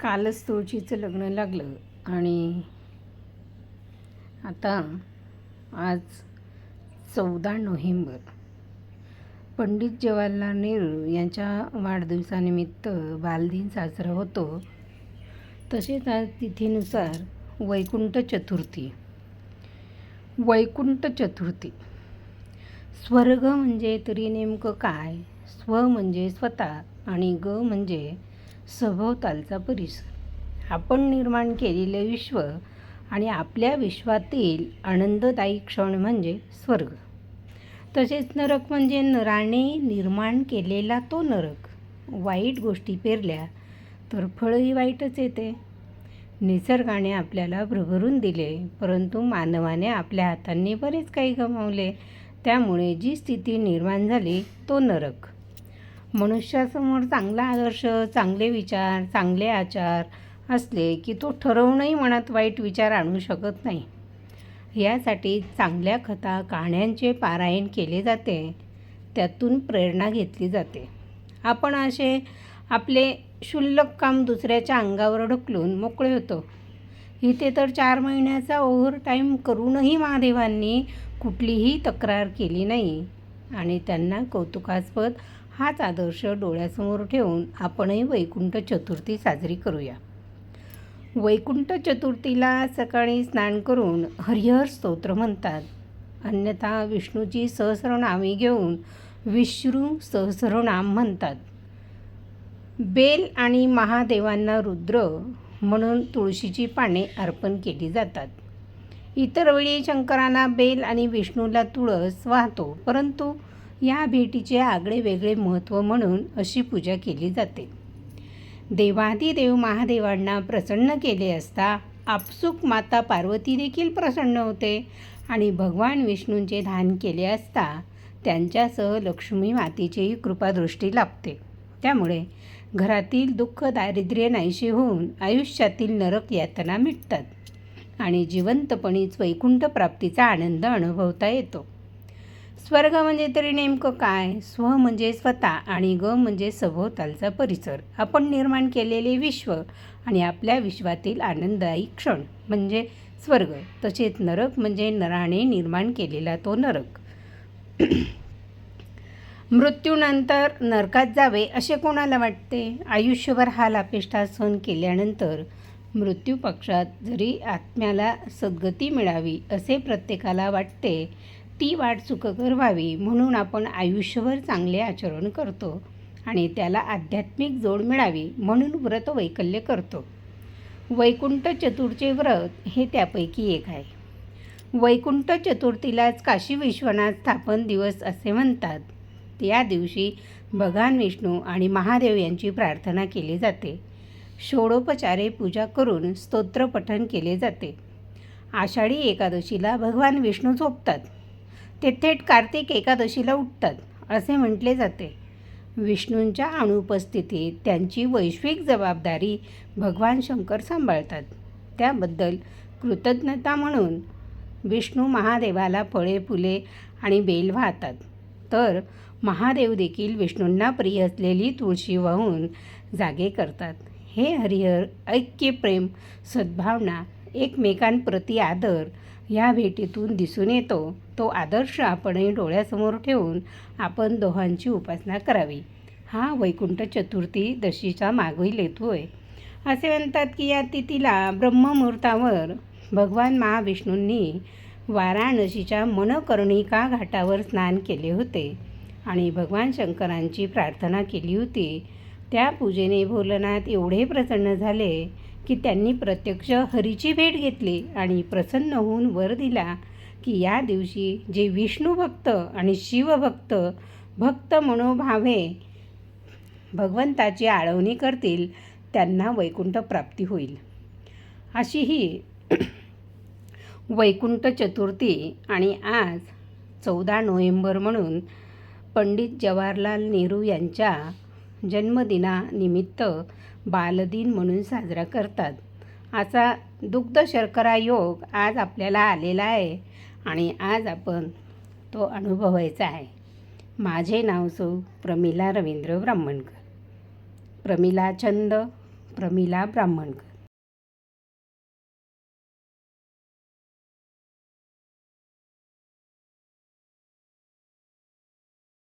कालच तुळशीचं लग्न लागलं आणि आता आज चौदा नोव्हेंबर. पंडित जवाहरलाल नेहरू यांच्या वाढदिवसानिमित्त बालदिन साजरा होतो. तसेच आज तिथीनुसार वैकुंठ चतुर्थी. वैकुंठ चतुर्थी. स्वर्ग म्हणजे तरी नेमकं काय? स्व म्हणजे स्वतः आणि ग म्हणजे सभोवतालचा परिसर. आपण निर्माण केलेले विश्व आणि आपल्या विश्वातील आनंददायी क्षण म्हणजे स्वर्ग. तसेच नरक म्हणजे नराने निर्माण केलेला तो नरक. वाईट गोष्टी पेरल्या तर फळही वाईटच येते. निसर्गाने आपल्याला भरभरून दिले परंतु मानवाने आपल्या हातांनी बरेच काही गमावले. त्यामुळे जी स्थिती निर्माण झाली तो नरक. मनुष्यासमोर चांगला आदर्श चांगले विचार चांगले आचार असले की तो ठरवूनही मनात वाईट विचार आणू शकत नाही. यासाठी चांगल्या कथा कहाण्यांचे पारायण केले जाते. त्यातून प्रेरणा घेतली जाते. आपण असे आपले क्षुल्लक काम दुसऱ्याच्या अंगावर ढकलून मोकळे होतो. इथे तर चार महिन्याचा ओव्हर टाईम करूनही महादेवांनी कुठलीही तक्रार केली नाही आणि त्यांना कौतुकास्पद हाच आदर्श डोळ्यासमोर ठेवून आपणही वैकुंठ चतुर्थी साजरी करूया. वैकुंठ चतुर्थीला सकाळी स्नान करून हरिहर स्तोत्र म्हणतात. अन्यथा विष्णूची सहस्रनामे घेऊन विष्णू सहस्रनाम म्हणतात. बेल आणि महादेवांना रुद्र म्हणून तुळशीची पाने अर्पण केली जातात. इतर वेळी शंकरांना बेल आणि विष्णूला तुळस वाहतो परंतु या भेटीचे आगळे वेगळे महत्त्व म्हणून अशी पूजा केली जाते. देवादिदेव महादेवांना प्रसन्न केले असता आपसूक माता पार्वती देखील प्रसन्न होते आणि भगवान विष्णूंचे ध्यान केले असता त्यांच्यासह लक्ष्मी मातेचीही कृपादृष्टी लाभते. त्यामुळे घरातील दुःख दारिद्र्य नाहीशी होऊन आयुष्यातील नरक यातना मिटतात आणि जिवंतपणीच वैकुंठ प्राप्तीचा आनंद अनुभवता येतो. स्वर्ग म्हणजे तरी नेमकं काय? स्व म्हणजे स्वतः आणि ग म्हणजे सभोवतालचा परिसर. आपण निर्माण केलेले विश्व आणि आपल्या विश्वातील आनंददायी क्षण म्हणजे स्वर्ग. तसेच नरक म्हणजे नराने निर्माण केलेला तो नरक. मृत्यूनंतर नरकात जावे असे कोणाला वाटते? आयुष्यभर हाल अपेष्टा सहन केल्यानंतर मृत्यू पक्षात जरी आत्म्याला सद्गती मिळावी असे प्रत्येकाला वाटते ती वाट सुखकर व्हावी म्हणून आपण आयुष्यभर चांगले आचरण करतो आणि त्याला आध्यात्मिक जोड मिळावी म्हणून व्रत वैकल्य करतो. वैकुंठ चतुर्थचे व्रत हे त्यापैकी एक आहे. वैकुंठ चतुर्थीलाच काशी विश्वनाथ स्थापन दिवस असे म्हणतात. या दिवशी भगवान विष्णू आणि महादेव यांची प्रार्थना केली जाते. षोडोपचारे पूजा करून स्तोत्रपठन केले जाते. आषाढी एकादशीला भगवान विष्णू झोपतात. ते थेट कार्तिक एकादशीला उठतात असे म्हटले जाते. विष्णूंच्या अनुपस्थितीत त्यांची वैश्विक जबाबदारी भगवान शंकर सांभाळतात. त्याबद्दल कृतज्ञता म्हणून विष्णू महादेवाला फळे फुले आणि बेल वाहतात. तर महादेव देखील विष्णूंना प्रिय असलेली तुळशी वाहून जागे करतात. हे हरिहर ऐक्य प्रेम सद्भावना एकमेकांप्रती आदर या भेटीतून दिसून येतो. तो आदर्श आपणही डोळ्यासमोर ठेवून आपण दोहांची उपासना करावी. हा वैकुंठ चतुर्थी दशीचा मागही हेतू असे म्हणतात की या तिथीला ब्रह्ममुहूर्तावर भगवान महाविष्णूंनी वाराणसीच्या मनकर्णिका घाटावर स्नान केले होते आणि भगवान शंकरांची प्रार्थना केली होती. त्या पूजेने भोलनाथ एवढे प्रसन्न झाले की त्यांनी प्रत्यक्ष हरीची भेट घेतली आणि प्रसन्न होऊन वर दिला की या दिवशी जे विष्णू भक्त आणि शिवभक्त भक्त मनोभावे भगवंताची आळवणी करतील त्यांना वैकुंठ प्राप्ती होईल. अशी ही वैकुंठ चतुर्थी आणि आज चौदा नोव्हेंबर म्हणून पंडित जवाहरलाल नेहरू यांच्या जन्मदिनानिमित्त बालदिन म्हणून साजरा करतात. असा दुग्ध शर्करा योग आज आपल्याला आलेला आहे आणि आज आपण तो अनुभवायचा आहे. माझे नाव सौ. प्रमिला रवींद्र ब्राह्मणकर. प्रमिला छंद प्रमिला ब्राह्मणकर.